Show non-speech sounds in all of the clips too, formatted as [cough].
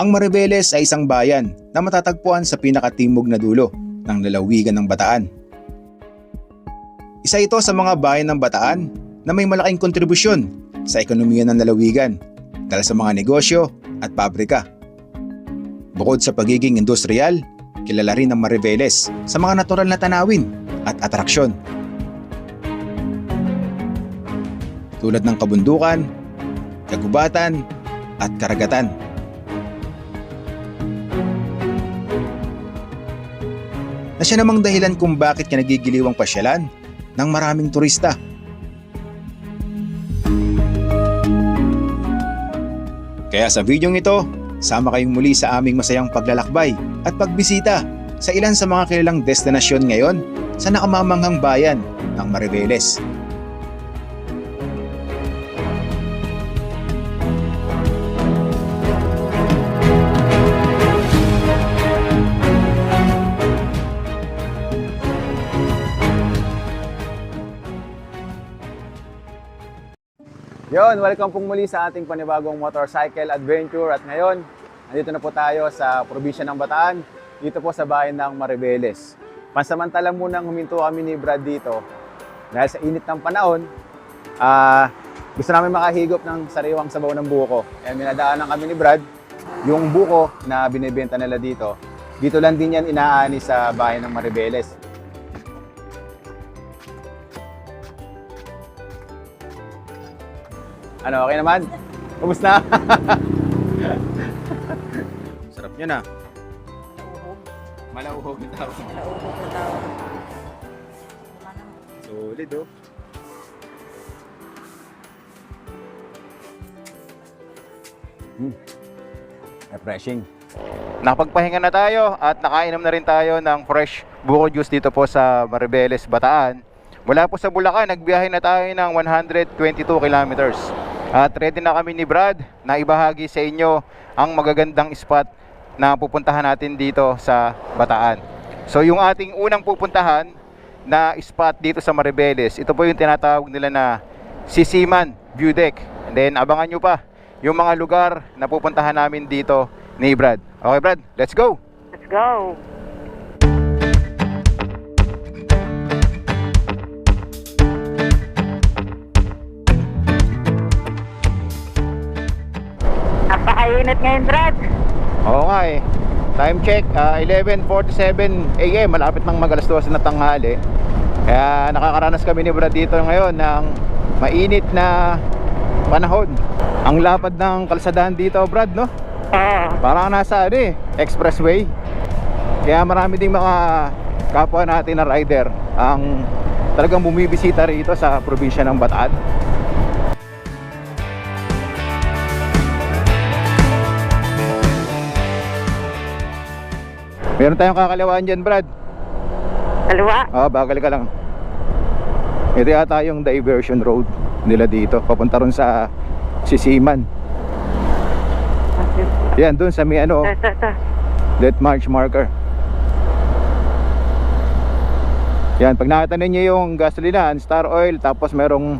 Ang Maribeles ay isang bayan na matatagpuan sa pinakatimog na dulo ng lalawigan ng Bataan. Isa ito sa mga bayan ng Bataan na may malaking kontribusyon sa ekonomiya ng lalawigan dahil sa mga negosyo at pabrika. Bukod sa pagiging industrial, kilala rin ang Maribeles sa mga natural na tanawin at atraksyon. Tulad ng kabundukan, kagubatan, at karagatan. Na siya namang dahilan kung bakit niya nagigiliwang pasyalan ng maraming turista. Kaya sa videong ito, sama kayong muli sa aming masayang paglalakbay at pagbisita sa ilan sa mga kilalang destinasyon ngayon sa nakamamanghang bayan ng Maribeles. Yon, welcome pong muli sa ating panibagong motorcycle adventure at ngayon, nandito na po tayo sa probinsya ng Bataan, dito po sa bayan ng Maribeles. Pansamantala munang huminto kami ni Brad dito dahil sa init ng panahon, ah gusto namin makahigop ng sariwang sabaw ng buko. Kaya minadaanan kami ni Brad, yung buko na binibenta nila dito, dito lang din yan inaani sa bayan ng Maribeles. Ano, okay naman? Kumusta? [laughs] Sarap niya na. Malauhog na tao. Solid oh. Hmm. Refreshing. Nakapagpahinga na tayo at nakainom na rin tayo ng fresh buko juice dito po sa Maribeles, Bataan. Mula po sa Bulacan, nagbiyahe na tayo ng 122 kilometers. At ready na kami ni Brad na ibahagi sa inyo ang magagandang spot na pupuntahan natin dito sa Bataan. So yung ating unang pupuntahan na spot dito sa Maribeles, ito po yung tinatawag nila na Sisiman View Deck. And then abangan nyo pa yung mga lugar na pupuntahan namin dito ni Brad. Okay Brad, let's go! Let's go. Napakainit ngayon, Brad. Oo nga eh. Time check, ah, 11.47 AM, malapit ng mag alas 12 na tanghali. Kaya nakakaranas kami ni Brad dito ngayon ng mainit na panahon. Ang lapad ng kalsadahan dito, Brad, no? Oo. Parang nasa ano eh, expressway. Kaya marami ding mga kapwa natin na rider ang talagang bumibisita rito sa probinsya ng Bataan. Meron tayong kakalawaan dyan, Brad. Kaliwa. Oo, bagal ka lang. Ito yata yung diversion road nila dito, papunta ron sa Sisiman. Yan, dun sa may ano, death march marker. Yan, pag nakita ninyo yung gasolinahan, Star Oil, tapos merong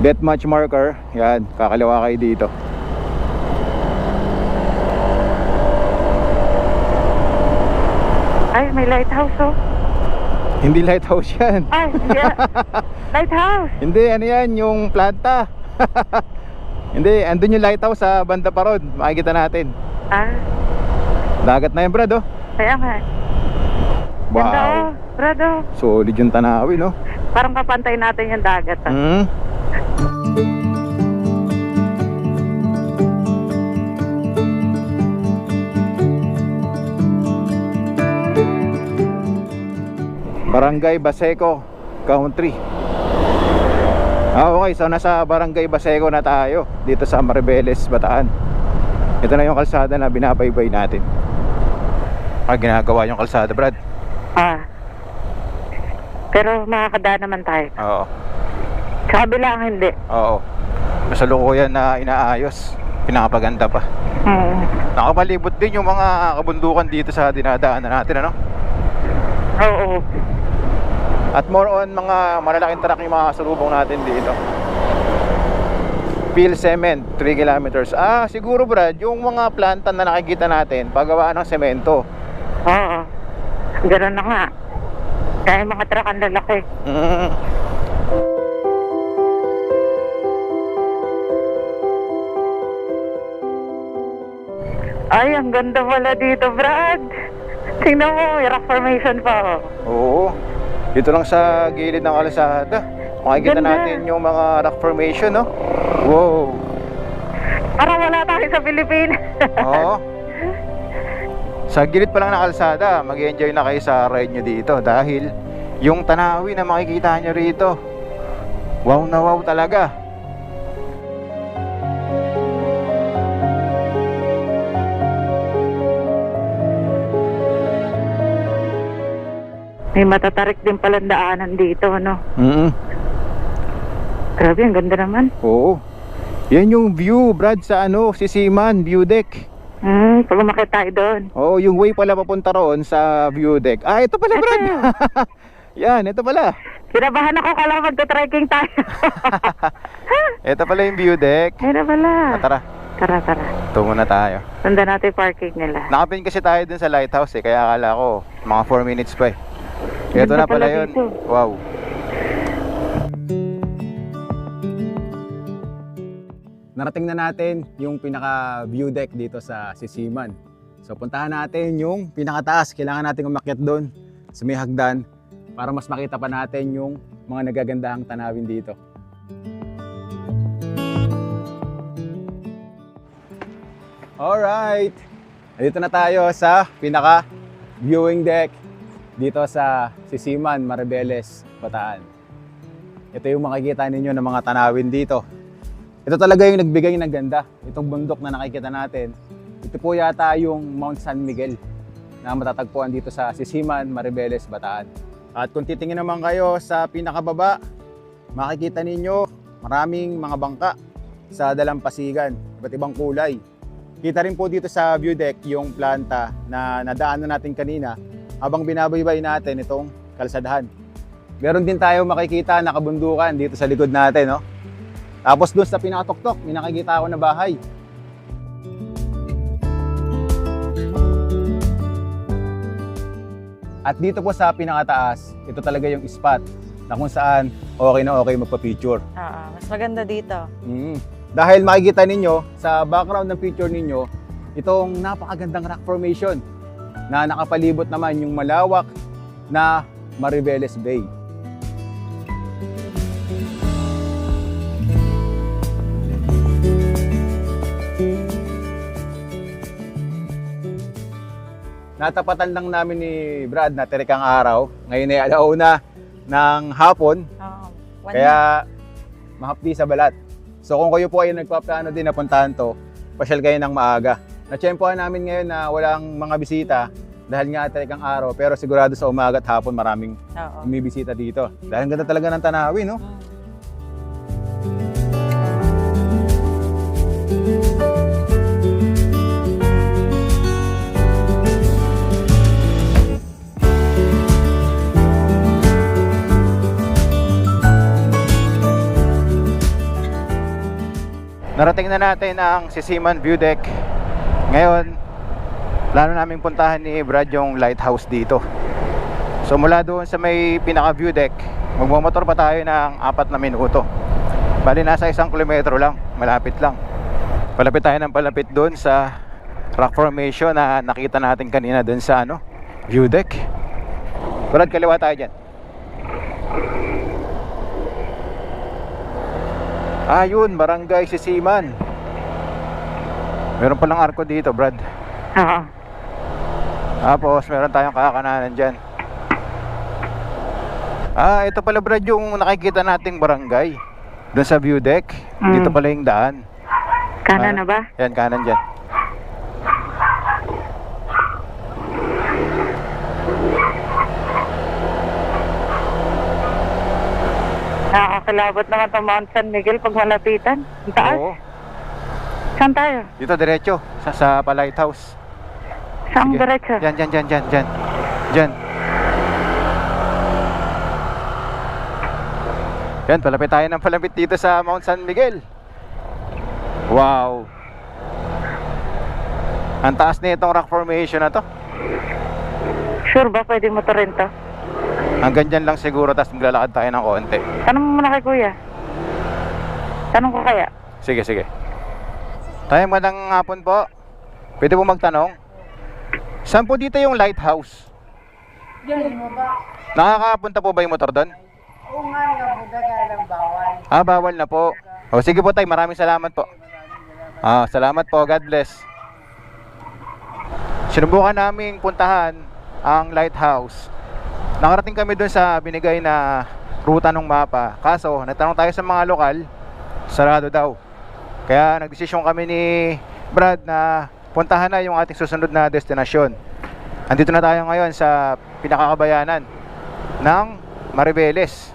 death march marker, yan, kakaliwa kayo dito. Ay, may lighthouse, oh. Hindi lighthouse yan. Ay, yeah. [laughs] lighthouse. Hindi, ano yan, yung planta. [laughs] Hindi, andun yung lighthouse sa banda pa ron. Makikita natin. Ah, Dagat na yan, Brad, oh. kaya nga. Ganda, oh. Wow. Brad, oh. Solid yung tanawin, no? Parang kapantay natin yung dagat, ah. Hmm. Barangay Baseco Country. Ah, okay, so nasa Barangay Baseco na tayo dito sa Maribeles, Bataan. Ito na yung kalsada na binabaybay natin. Ah, ginagawa yung kalsada, Brad. Ah. Pero makakadaan naman tayo. Oo. Sa kabila ang hindi. Oo. Kasalukuyan na inaayos. Pinakapaganda pa. Hmm. Nakapalibot din yung mga kabundukan dito sa dinadaanan natin, ano? Oo. At more on mga malalaking truck yung mga kasalubong natin dito. Phil Cement, 3 kilometers. Ah, siguro Brad, yung mga planta na nakikita natin, paggawa ng semento. Oo. Ganun na nga. Kaya mga truck ang lalaki. Mm. Ay, ang ganda pala dito, Brad. Tingnan mo, may rock formation pa, oh. Dito lang sa gilid ng kalsada. Makikita Ganda. natin yung mga rock formation, no? Wow. Parang wala tayo sa Pilipinas. [laughs] Oo. Sa gilid pa lang ng kalsada, mag enjoy na kayo sa ride nyo dito dahil yung tanawin na makikita nyo rito, wow na wow talaga. May matatarik din palang daanan dito, ano. Mm Grabe, ang ganda naman. Oo. Yan yung view, Brad, sa ano, Sisiman, view deck. Hmm, pag umakit tayo doon. Oo, yung way pala papunta roon sa view deck. Ah, ito pala, Brad. [laughs] Yan, ito pala. Kinabahan ako, kala magta-trekking tayo. [laughs] Ito pala yung view deck. Na pala. Ah, tara, Tara, tara. ito muna tayo. Sundan natin parking nila. Nakapin kasi tayo dun sa lighthouse eh, kaya akala ko mga 4 minutes pa eh. Ito na pala yun. Wow. Narating na natin yung pinaka view deck dito sa Sisiman. So puntahan natin yung pinakataas. Kailangan natin umakyat doon sa may hagdan para mas makita pa natin yung mga nagagandahang tanawin dito. Alright! Dito na tayo sa pinaka viewing deck dito sa Sisiman, Maribeles, Bataan. Ito yung makikita ninyo ng mga tanawin dito. Ito talaga yung nagbigay ng ganda. Itong bundok na nakikita natin. Ito po yata yung Mount San Miguel na matatagpuan dito sa Sisiman, Maribeles, Bataan. At kung titingin naman kayo sa pinakababa, makikita ninyo maraming mga bangka sa dalampasigan, iba't ibang kulay. Kita rin po dito sa view deck yung planta na nadaanan natin kanina habang binabaybay natin itong kalsadahan. Meron din tayo makikita na kabundukan dito sa likod natin, no? Tapos doon sa pinakatuktok, may nakikita ako na bahay. At dito po sa pinakataas, ito talaga yung spot na kung saan okay na okay magpa-picture. Oo, mas maganda dito. Mm. Dahil makikita ninyo sa background ng picture ninyo, itong napakagandang rock formation na nakapalibot naman yung malawak na Mariveles Bay. Natapatan lang namin ni Brad na tirikang araw. Ngayon ay alauna ng hapon. One kaya mahapdi sa balat. So kung kayo po ay nagpaplano din na puntahan to, pasyal kayo ng maaga. Natsyempohan namin ngayon na walang mga bisita dahil nga talagang araw pero sigurado sa umaga at hapon maraming Oo. bumibisita dito. Dahil ang ganda talaga ng tanawin, no? Narating na natin ang Sisiman View Deck. Ngayon, plano namin puntahan ni Brad yung lighthouse dito. So mula doon sa may pinaka view deck, magmamotor pa tayo ng apat na minuto. Bali nasa isang kilometro lang, malapit lang. Palapit tayo ng palapit doon sa rock formation na nakita natin kanina doon sa ano, view deck. Brad, kaliwa tayo dyan. Ayun, barangay Sisiman. Meron palang arko dito, Brad. Oo. Tapos meron tayong kakananan dyan. Ah, ito pala Brad yung nakikita nating barangay. Doon sa view deck. Mm. Dito pala yung daan. Kanan Ah. na ba? Yan, kanan dyan. Nakakilabot naman itong Mount San Miguel pag malapitan. Ang taas. Oo. Saan tayo? Dito diretso sa sa pa lighthouse. Saan Sige. diretso? Yan, yan, yan, yan, yan. Dyan. Yan, palapit tayo ng palapit dito sa Mount San Miguel. Wow. Ang taas na itong rock formation na to. Sure ba pwede motorin to? Hanggang dyan lang siguro, tapos maglalakad tayo ng konti. Tanong mo muna kay kuya. Tanong ko kaya. Sige, sige. Tayo magandang hapon po. Pwede po magtanong? Saan po dito yung lighthouse? Nakakapunta po ba yung motor doon? Oo nga, nabuda ka lang bawal. Ah, bawal na po. O sige po tay, maraming salamat po. Ah, salamat po. God bless. Sinubukan naming puntahan ang lighthouse. Nakarating kami doon sa binigay na ruta ng mapa. Kaso, natanong tayo sa mga lokal, sarado daw. Kaya nagdesisyon kami ni Brad na puntahan na yung ating susunod na destinasyon. Andito na tayo ngayon sa pinakakabayanan ng Maribeles.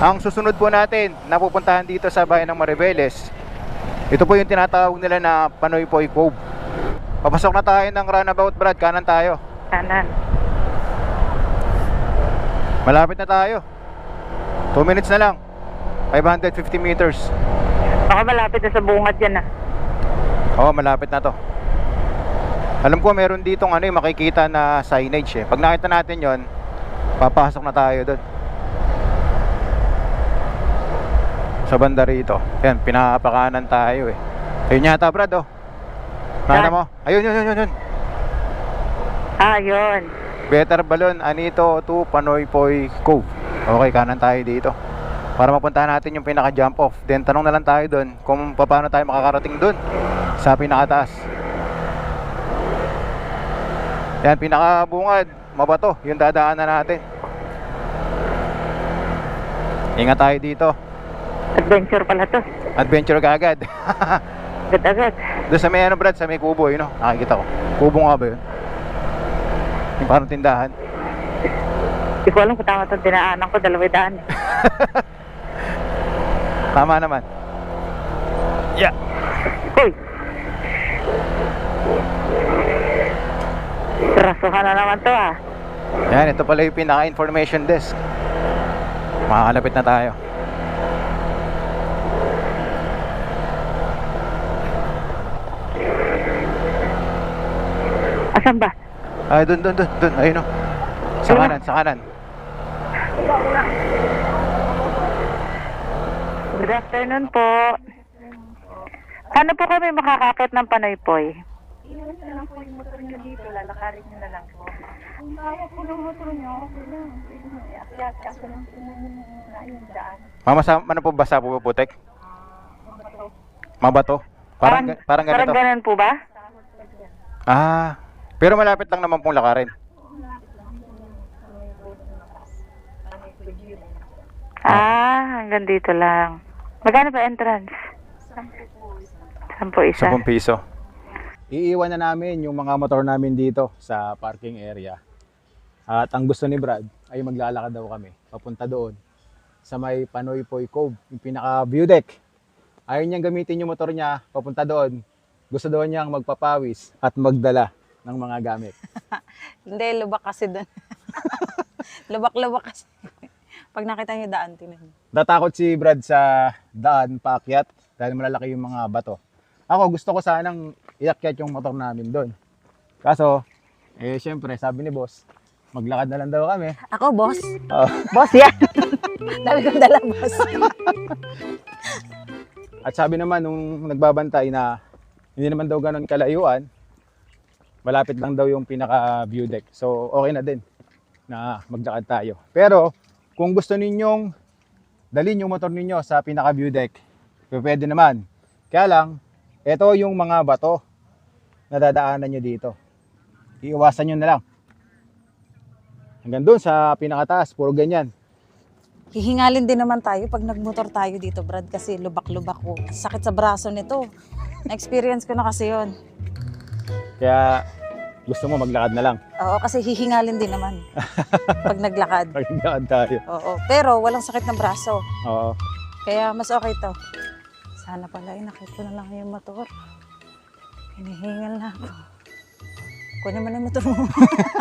Ang susunod po natin na pupuntahan dito sa bayan ng Maribeles, ito po yung tinatawag nila na Panoy Poy Cove. Papasok na tayo ng runabout, Brad. Kanan tayo. Kanan. Malapit na tayo. 2 minutes na lang. 550 meters. Baka malapit na sa bungad yan ah. Oo, malapit na to. Alam ko meron ditong ano, eh, makikita na signage eh. Pag nakita natin yon, papasok na tayo doon. Sa banda rito. Yan, pinapakanan tayo eh. Ayun yata, Brad, oh. Nakita mo? Ayun, yun, yun, yun, yun. Ah, yun. Better Balon, Anito to Panoy Poy Cove. Okay, kanan tayo dito. Para mapuntahan natin yung pinaka jump off. Then tanong na lang tayo doon kung paano tayo makakarating doon sa pinakataas. Yan, pinakabungad, mabato, yung dadaanan natin. Ingat tayo dito. Adventure pala to. Adventure ka agad. [laughs] Agad-agad. doon sa may ano Brad, sa may kubo, yun oh, nakikita ko. Kubo nga ba yun? Yung parang tindahan. Hindi ko alam kung tama itong dinaanan ko. Dalawang daan. eh. [laughs] Tama naman. Yeah. Uy! Rasuhan na naman to ah. Yan, ito pala yung pinaka-information desk. Makakalapit na tayo. Asan ba? Ay, dun, dun, dun, dun. Ayun o. Sa na. kanan, sa kanan. Good afternoon po. Paano po kami makakakit ng Panoypoy? Mama, sa, ano po basa po putek? Mabato? Parang, ga- parang ganito. Parang ganun po ba? Ah, pero malapit lang naman pong lakarin. Ah, hanggang dito lang. Magkano ba entrance? Sampo isa. 10 piso. Iiwan na namin yung mga motor namin dito sa parking area. At ang gusto ni Brad ay maglalakad daw kami papunta doon sa may Panoy Poy Cove, yung pinaka view deck. Ayaw niyang gamitin yung motor niya papunta doon. Gusto daw niyang magpapawis at magdala ng mga gamit. [laughs] Hindi, lubak kasi doon. [laughs] Lubak-lubak kasi. Pag nakita niyo daan, tinan niyo. Natakot si Brad sa daan paakyat dahil malalaki yung mga bato. Ako gusto ko sanang iakyat yung motor namin doon. Kaso, eh syempre sabi ni boss, maglakad na lang daw kami. Ako, boss. Oh. Boss yan. [laughs] Dami kong dala, boss. [laughs] At sabi naman nung nagbabantay na hindi naman daw ganun kalayuan, malapit lang daw yung pinaka view deck. So okay na din na maglakad tayo. Pero kung gusto ninyong dalhin yung motor ninyo sa pinaka view deck, pwede naman. Kaya lang, ito yung mga bato na dadaanan nyo dito. Iiwasan nyo na lang. Hanggang doon sa pinakataas, puro ganyan. Hihingalin din naman tayo pag nagmotor tayo dito, Brad, kasi lubak-lubak ko. Sakit sa braso nito. Na-experience ko na kasi yon. Kaya gusto mo maglakad na lang. Oo, kasi hihingalin din naman [laughs] pag naglakad. Maglakad tayo. Oo, pero walang sakit ng braso. Oo. Kaya mas okay to. Sana pala, inakit ko na lang yung motor. Hinihingal na ako. Kunin mo na yung motor mo.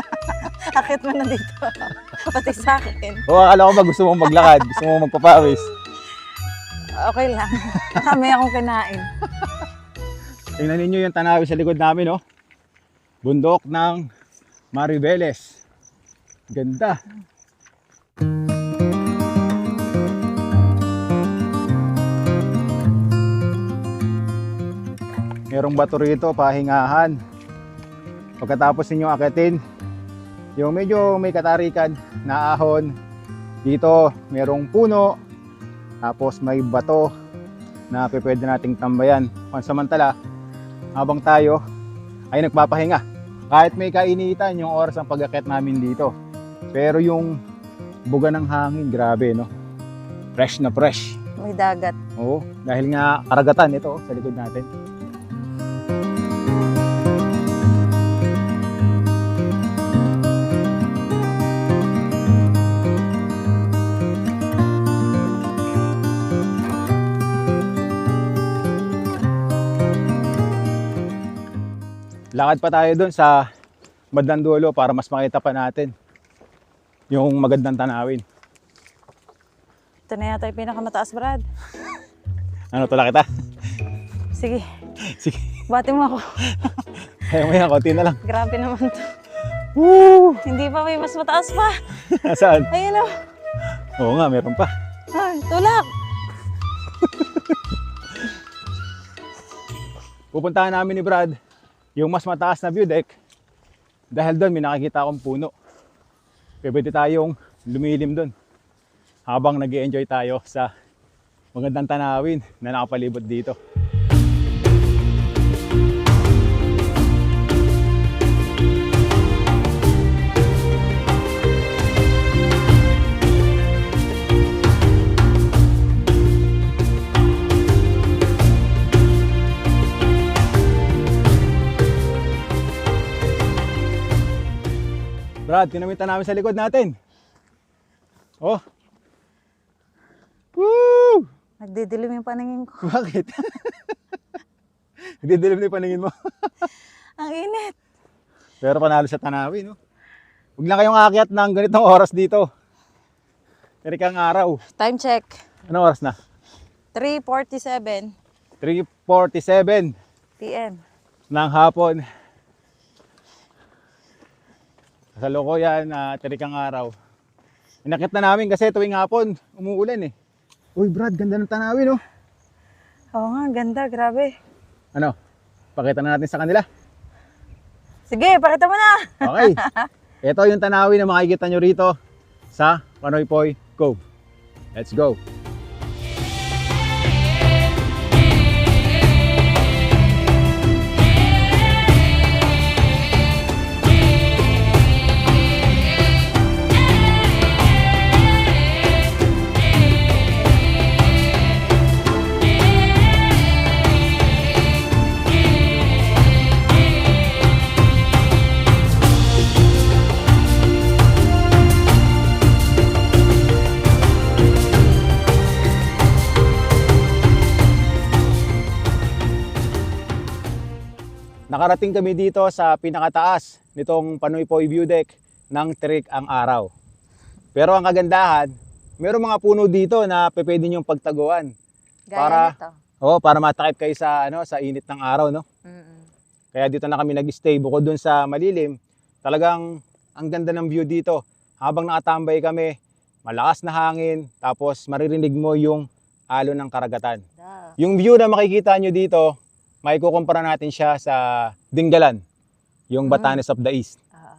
[laughs] Akit mo na dito. [laughs] Pati sa akin. O akala ko ba gusto mong maglakad, gusto mong magpapawis. Okay lang. Kami akong kinain. Tingnan ninyo yung tanawin sa likod namin, oh. Bundok ng Maribeles. Ganda. Merong bato rito, pahingahan. Pagkatapos ninyo akitin, yung medyo may katarikan na ahon. Dito, merong puno, tapos may bato na pwede nating tambayan. Pansamantala, habang tayo ay nagpapahinga. Kahit may kainitan yung oras ng pag namin dito. Pero yung buga ng hangin, grabe no. Fresh na fresh. May dagat. Oo, dahil nga karagatan ito oh, sa likod natin. Lakad pa tayo doon sa bandang dulo para mas makita pa natin yung magandang tanawin. Ito na yata yung pinakamataas, Brad. [laughs] Ano, tula kita? Sige, Sige, bati mo ako. [laughs] kaya mo yan, konti na lang. Grabe naman to. Woo! Hindi pa may mas mataas pa. [laughs] Saan? Ayun o. Oo nga, meron pa. Ay, tulak. Pupuntahan namin ni Brad yung mas mataas na view deck dahil doon may nakikita akong puno. Pwede tayong lumilim doon habang nag enjoy tayo sa magandang tanawin na nakapalibot dito. Brad, kinamitan namin sa likod natin. Oh. Woo! Nagdidilim yung paningin ko. [laughs] Bakit? [laughs] Nagdidilim na yung paningin mo. [laughs] Ang init. Pero panalo sa tanawin, no? Huwag lang kayong aakyat ng ganitong oras dito. Karikang araw. Time check. Anong oras na? 3.47 3.47 p.m. ng hapon. Sa Lokoyan, na terikang araw. Inakit na namin kasi tuwing hapon, umuulan eh. Uy Brad, ganda ng tanawin oh. Oo nga, ganda. Grabe. Ano? Pakita na natin sa kanila. Sige, pakita mo na. Okay. [laughs] Ito yung tanawin na makikita nyo rito sa Panoypoy Cove. Let's go. Nakarating kami dito sa pinakataas nitong Panoypoy View Deck ng Trik ang Araw. Pero ang kagandahan, mayroong mga puno dito na pwede niyong pagtaguan. Gaya Para- nito. Oh, para matakip kayo sa ano sa init ng araw, no? Mm-mm. Kaya dito na kami nag-stay bukod dun sa malilim. Talagang ang ganda ng view dito. Habang nakatambay kami, malakas na hangin, tapos maririnig mo yung alon ng karagatan. Da. Yung view na makikita nyo dito, may kukumpara natin siya sa Dinggalan, yung Mm. Batanes of the East. Ah,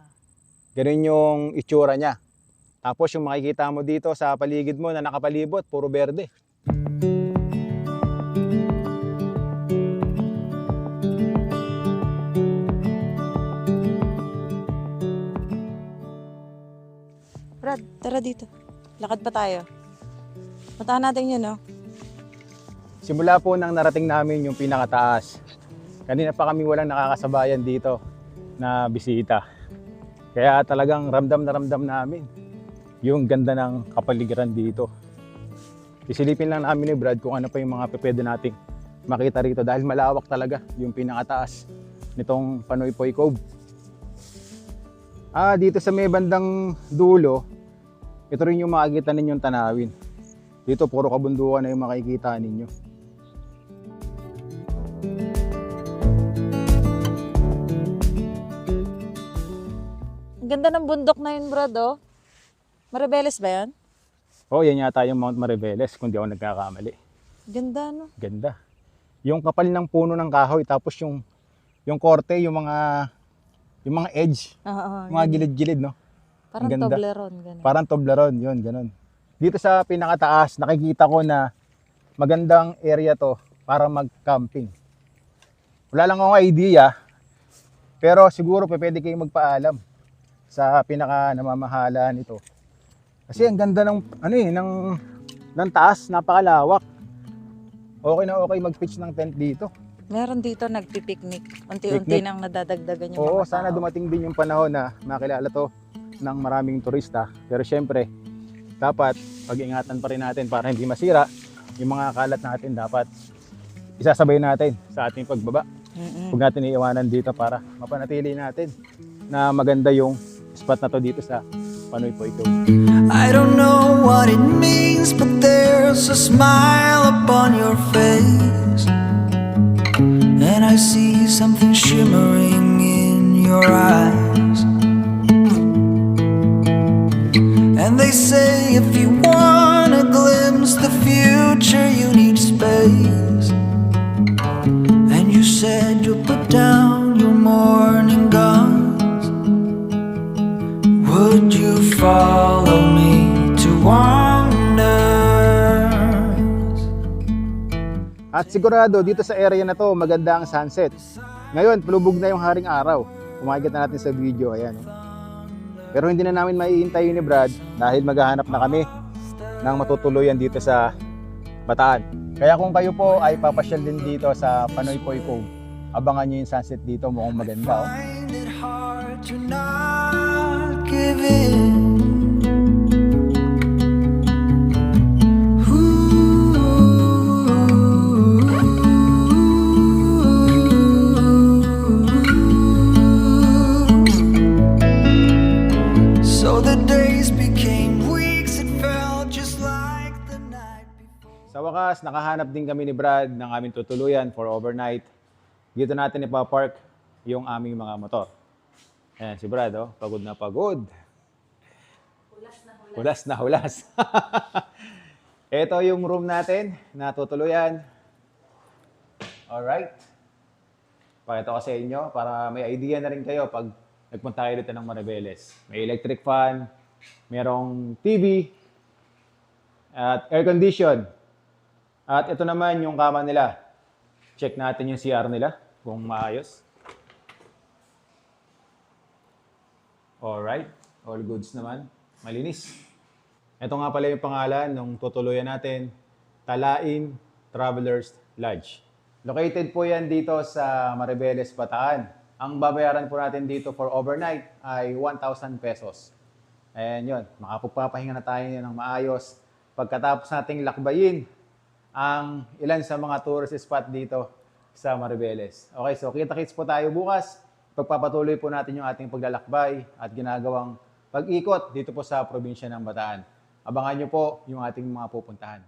Ganun yung itsura niya. Tapos yung makikita mo dito sa paligid mo na nakapalibot, puro berde. Brad, tara dito. Lakad pa tayo. Puntahan natin yun, no? Simula po nang narating namin yung pinakataas. Kanina pa kami walang nakakasabayan dito na bisita. Kaya talagang ramdam na ramdam namin yung ganda ng kapaligiran dito. Isilipin lang namin ni Brad kung ano pa yung mga pwede nating makita rito dahil malawak talaga yung pinakataas nitong Panoypoy Cove. Ah, dito sa may bandang dulo, ito rin yung makikita ninyong tanawin. Dito puro kabundukan na yung makikita ninyo. Ang ganda ng bundok na yun, Brad, oh. Maribeles ba yan? Oh, yan yata yung Mount Mariveles kung di ako nagkakamali. Ganda, no? Ganda. Yung kapal ng puno ng kahoy tapos yung yung korte, yung mga yung mga edge, Oo, yung mga gilid-gilid, no? Parang ganda. Toblerone, ganun. Parang Toblerone, yun, ganun. Dito sa pinakataas, nakikita ko na magandang area to para mag-camping. Wala lang akong idea, pero siguro pwede kayong magpaalam sa pinaka namamahala nito. Kasi ang ganda ng ano eh, ng ng taas, napakalawak. Okay na okay mag-pitch ng tent dito. Meron dito nagpipiknik. Unti-unti Picnic? nang nadadagdagan yung Oo, mga sana tao. dumating din yung panahon na makilala to ng maraming turista. Pero syempre, dapat pag-ingatan pa rin natin para hindi masira yung mga kalat natin dapat isasabay natin sa ating pagbaba. Mm-mm. Huwag natin iiwanan dito para mapanatili natin na maganda yung spot na to dito sa Panoy Poico. I don't know what it means, but there's a smile upon your face. And I see something shimmering in your eyes. And they say if you want to glimpse the future, you need space. You said you'll put down your morning gowns. Would you follow me to wonders? At sigurado dito sa area na to maganda ang sunset. Ngayon, palubog na yung haring araw. Kumakita natin sa video, ayan. Pero hindi na namin maiintayin ni Brad dahil maghahanap na kami ng matutuluyan dito sa Bataan. Kaya kung kayo po ay papasyal din dito sa Panoy Poy Cove, abangan nyo yung sunset dito, mukhang maganda. Oh. Wakas, nakahanap din kami ni Brad ng aming tutuluyan for overnight. Dito natin ipapark yung aming mga motor. Ayan, si Brad, oh, pagod na pagod. Hulas na hulas. [laughs] Ito yung room natin na tutuluyan. Alright. Pakita ko sa inyo para may idea na rin kayo pag nagpunta kayo dito ng Maribeles. May electric fan, merong TV, at air condition. At ito naman yung kama nila. Check natin yung CR nila kung maayos. Alright, all goods naman. Malinis. Ito nga pala yung pangalan ng tutuluyan natin, Talain Travelers Lodge. Located po yan dito sa Maribeles, Bataan. Ang babayaran po natin dito for overnight ay 1,000 pesos. Ayan yun, makapagpapahinga na tayo ng maayos. Pagkatapos nating lakbayin ang ilan sa mga tourist spot dito sa Maribeles. Okay, so kita-kits po tayo bukas. Pagpapatuloy po natin yung ating paglalakbay at ginagawang pag-ikot dito po sa probinsya ng Bataan. Abangan nyo po yung ating mga pupuntahan.